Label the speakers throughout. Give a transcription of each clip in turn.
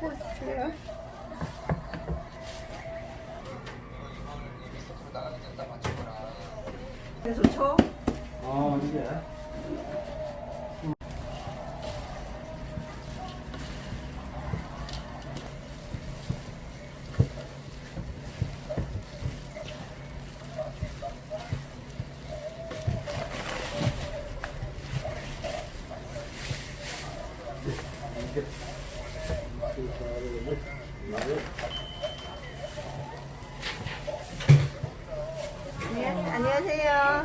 Speaker 1: 좀 부어주세요. 네, 좋죠?
Speaker 2: 아 이게
Speaker 1: 네, 안녕하세요.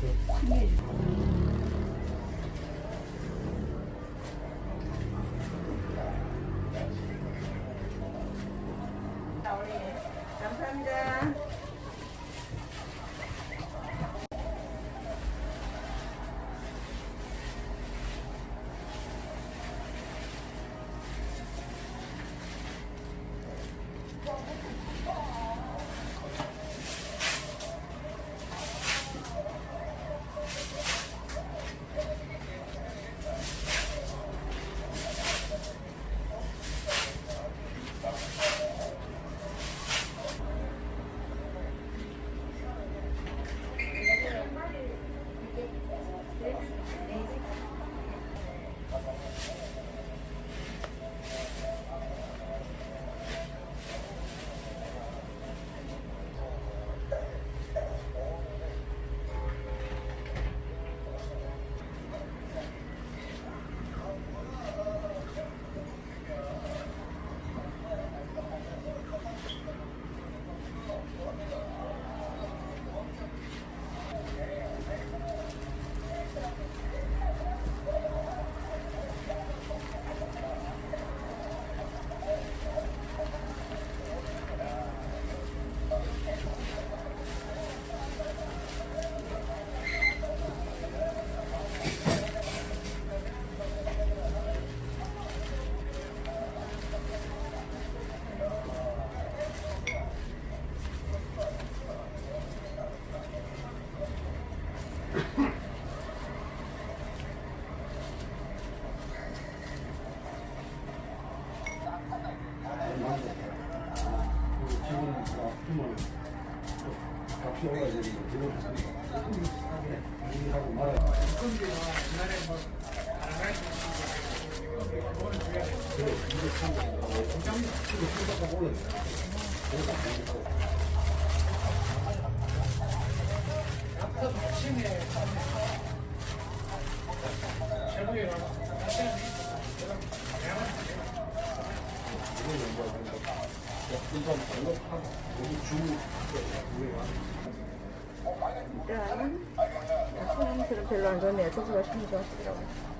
Speaker 1: 감
Speaker 2: 말아요. 그래, 이게 참, 이거 생각하고 올라요. 일단
Speaker 1: 사람들은 별로 안 좋네요. 저수가 심히 좋아하시더라고요.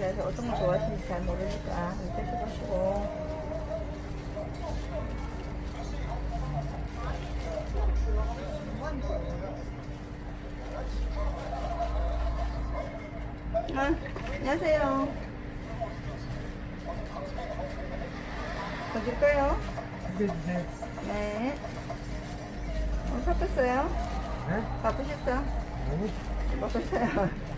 Speaker 1: 달라서 어떤 거 좋아하시는지 잘 모르니까 드셔보시고 아, 안녕하세요. 더 줄까요?
Speaker 2: 해주세요.
Speaker 1: 네. 오늘 바쁘어요?
Speaker 2: 네?
Speaker 1: 바쁘셨어?
Speaker 2: 아니,
Speaker 1: 바쁘어요.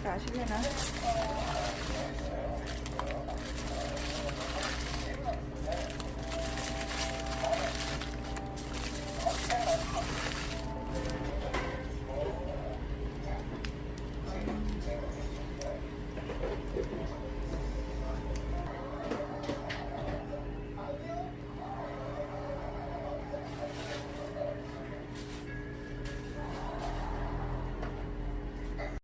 Speaker 1: 수시에 가시려나?